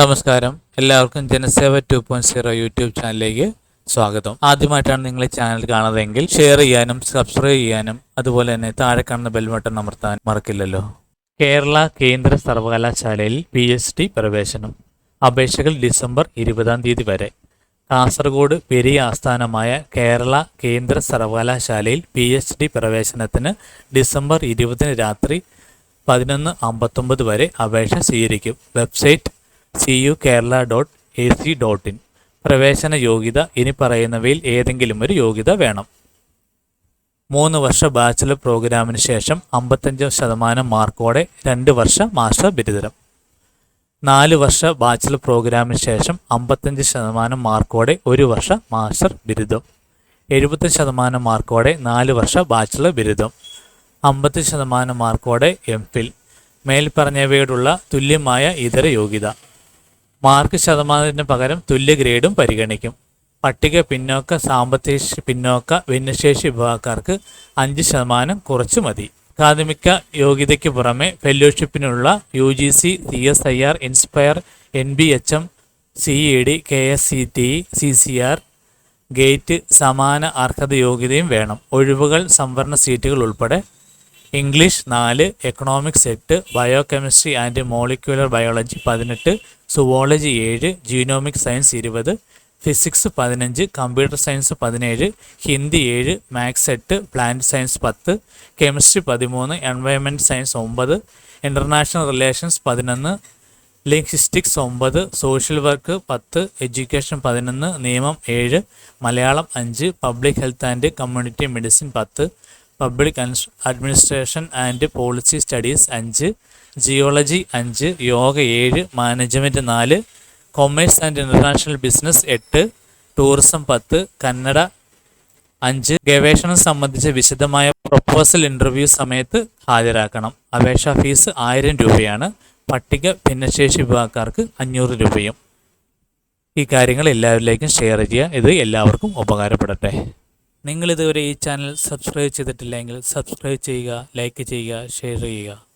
നമസ്കാരം. എല്ലാവർക്കും Janaseva two point zero YouTube ചാനലിലേക്ക് സ്വാഗതം. ആദ്യമായിട്ടാണ് നിങ്ങൾ ഈ ചാനൽ കാണുന്നതെങ്കിൽ ഷെയർ ചെയ്യാനും സബ്സ്ക്രൈബ് ചെയ്യാനും അതുപോലെ തന്നെ താഴെ കാണുന്ന ബെൽ ബട്ടൺ അമർത്താൻ മറക്കില്ലല്ലോ. കേരള കേന്ദ്ര സർവകലാശാലയിൽ പി എച്ച് ഡി പ്രവേശനം. അപേക്ഷകൾ ഡിസംബർ ഇരുപതാം തീയതി വരെ. കാസർഗോഡ് പെരിയ ആസ്ഥാനമായ കേരള കേന്ദ്ര സർവകലാശാലയിൽ പി എച്ച് ഡി പ്രവേശനത്തിന് ഡിസംബർ ഇരുപതിന് രാത്രി പതിനൊന്ന് അമ്പത്തൊമ്പത് വരെ അപേക്ഷ സ്വീകരിക്കും. Website C U Kerala dot A C dot in. പ്രവേശന യോഗ്യത ഇനി പറയുന്നവയിൽ ഏതെങ്കിലും ഒരു യോഗ്യത വേണം. മൂന്ന് വർഷ ബാച്ചിലർ പ്രോഗ്രാമിന് ശേഷം അമ്പത്തഞ്ച് ശതമാനം മാർക്കോടെ രണ്ട് വർഷ മാസ്റ്റർ ബിരുദം നാല് വർഷ ബാച്ചിലർ പ്രോഗ്രാമിന് ശേഷം അമ്പത്തഞ്ച് ശതമാനം മാർക്കോടെ ഒരു വർഷ മാസ്റ്റർ ബിരുദം. എഴുപത്തി ശതമാനം മാർക്കോടെ നാല് വർഷ ബാച്ചിലർ ബിരുദം. അമ്പത്തി ശതമാനം മാർക്കോടെ എം ഫിൽ. മേൽപ്പറഞ്ഞവയോടുള്ള തുല്യമായ ഇതര യോഗ്യത. മാർക്ക് ശതമാനത്തിന് പകരം തുല്യ ഗ്രേഡും പരിഗണിക്കും. പട്ടിക പിന്നോക്ക സാമ്പത്തിക പിന്നോക്ക ഭിന്നശേഷി വിഭാഗക്കാർക്ക് അഞ്ച് ശതമാനം കുറച്ചു മതി. അക്കാദമിക യോഗ്യതയ്ക്ക് പുറമെ ഫെല്ലോഷിപ്പിനുള്ള U G C C S I R INSPIRE N B H M C E D K S C T C C R GATE സമാന അർഹത യോഗ്യതയും വേണം. ഒഴിവുകൾ സംവരണ സീറ്റുകൾ ഉൾപ്പെടെ ഇംഗ്ലീഷ് നാല് എക്കണോമിക്സ് എട്ട് ബയോകെമിസ്ട്രി ആൻഡ് മോളിക്യുലർ ബയോളജി പതിനെട്ട് സുവോളജി ഏഴ് ജീനോമിക് സയൻസ് ഇരുപത് ഫിസിക്സ് പതിനഞ്ച് കമ്പ്യൂട്ടർ സയൻസ് പതിനേഴ് ഹിന്ദി ഏഴ് മാത്സ് എട്ട് പ്ലാന്റ് സയൻസ് പത്ത് കെമിസ്ട്രി പതിമൂന്ന് എൻവയൺമെന്റ് സയൻസ് ഒമ്പത് ഇന്റർനാഷണൽ റിലേഷൻസ് പതിനൊന്ന് ലിംഗ്വിസ്റ്റിക്സ് ഒമ്പത് സോഷ്യൽ വർക്ക് പത്ത് എഡ്യൂക്കേഷൻ പതിനൊന്ന് നിയമം ഏഴ് മലയാളം അഞ്ച് public health and community medicine പത്ത് public administration and policy studies അഞ്ച് ജിയോളജി അഞ്ച് യോഗ ഏഴ് മാനേജ്മെന്റ് നാല് കൊമേഴ്സ് ആൻഡ് ഇന്റർനാഷണൽ ബിസിനസ് എട്ട് ടൂറിസം പത്ത് കന്നഡ അഞ്ച്. ഗവേഷണം സംബന്ധിച്ച് വിശദമായ പ്രൊപ്പോസൽ ഇന്റർവ്യൂ സമയത്ത് ഹാജരാക്കണം. അപേക്ഷാ ഫീസ് ആയിരം രൂപയാണ്. പട്ടിക ഭിന്നശേഷി വിഭാഗക്കാർക്ക് അഞ്ഞൂറ് രൂപയും. ഈ കാര്യങ്ങൾ എല്ലാവരിലേക്കും ഷെയർ ചെയ്യുക. ഇത് എല്ലാവർക്കും ഉപകാരപ്പെടട്ടെ. നിങ്ങൾ ഇതുവരെ ഈ ചാനൽ സബ്സ്ക്രൈബ് ചെയ്തിട്ടില്ലെങ്കിൽ സബ്സ്ക്രൈബ് ചെയ്യുക ലൈക്ക് ചെയ്യുക ഷെയർ ചെയ്യുക.